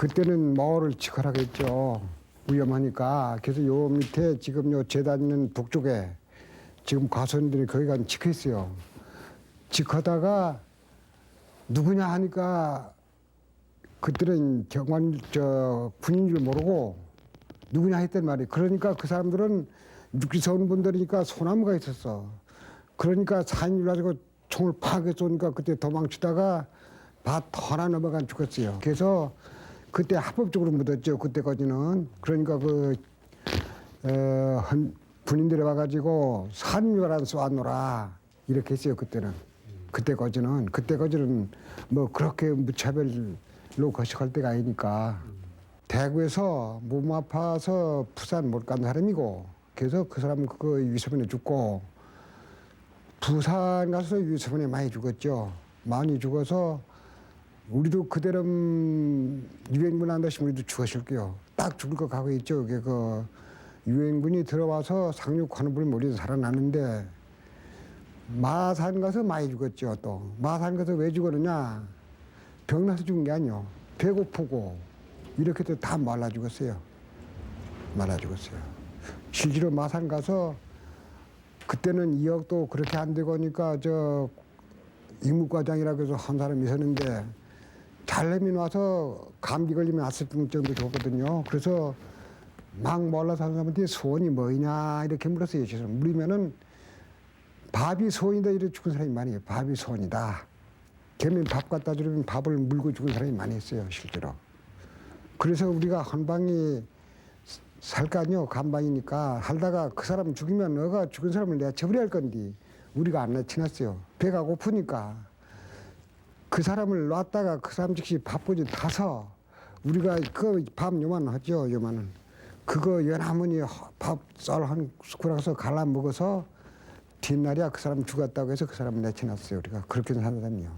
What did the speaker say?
그때는 마을을 지켜라겠죠. 위험하니까. 그래서 요 밑에 지금 요 재단 있는 북쪽에 지금 과수원들이 거기가 지켜 있어요. 지켜다가 누구냐 하니까 그때는 경관 저 군인 줄 모르고 누구냐 했단 말이에요. 그러니까 그 사람들은 육지서 온 분들이니까 소나무가 있었어. 그러니까 알고 총을 파게 쏘니까 그때 도망치다가 밭 하나 넘어간 죽었어요. 그래서 그때 합법적으로 묻었죠. 그때까지는 그러니까 그 어, 한 군인들이 와가지고 산유란 쏘아노라 이렇게 했어요. 그때는 그때까지는 그때까지는 뭐 그렇게 무차별로 거식할 때가 아니니까 대구에서 몸 아파서 부산 못 간 사람이고 그래서 그 사람 그거 위서변에 죽고 부산 가서 위서변에 많이 죽었죠. 많이 죽어서 우리도 그대로 음, 유엔군 한다시면 우리도 죽었을 게요. 딱 죽을 거 가고 있죠. 그게 그 유엔군이 들어와서 상륙하는 분이 우리도 살아나는데 마산 가서 많이 죽었죠. 또 마산 가서 왜 죽었느냐? 병나서 죽은 게 아니요. 배고프고 이렇게 해서 다 말라 죽었어요. 말라 죽었어요. 실제로 마산 가서 그때는 이역도 그렇게 안 되고 하니까 저 이무과장이라고 해서 한 사람이 있었는데 잘내미 와서 감기 걸리면 아스병 정도 줬거든요. 그래서 막 몰라서 한 사람한테 소원이 뭐냐 이렇게 물었어요. 그래서 물으면은 밥이 소원이다 이렇게 죽은 사람이 많이 해요. 밥이 소원이다. 걔는 밥 갖다 주려면 밥을 물고 죽은 사람이 많이 있어요. 실제로. 그래서 우리가 한 방이 살까요 간방이니까 하다가 그 사람 죽이면 너가 죽은 사람을 내가 처벌할 건데 우리가 안 내치놨어요. 배가 고프니까 그 사람을 놨다가 그 사람 즉시 밥꽂이 타서 우리가 그 밥 요만 하죠 요만은 그거 연하머니 밥쌀 한 숟가락서 갈라 먹어서 뒷날이야 그 사람 죽었다고 해서 그 사람을 내치놨어요 우리가 그렇게 산다면요.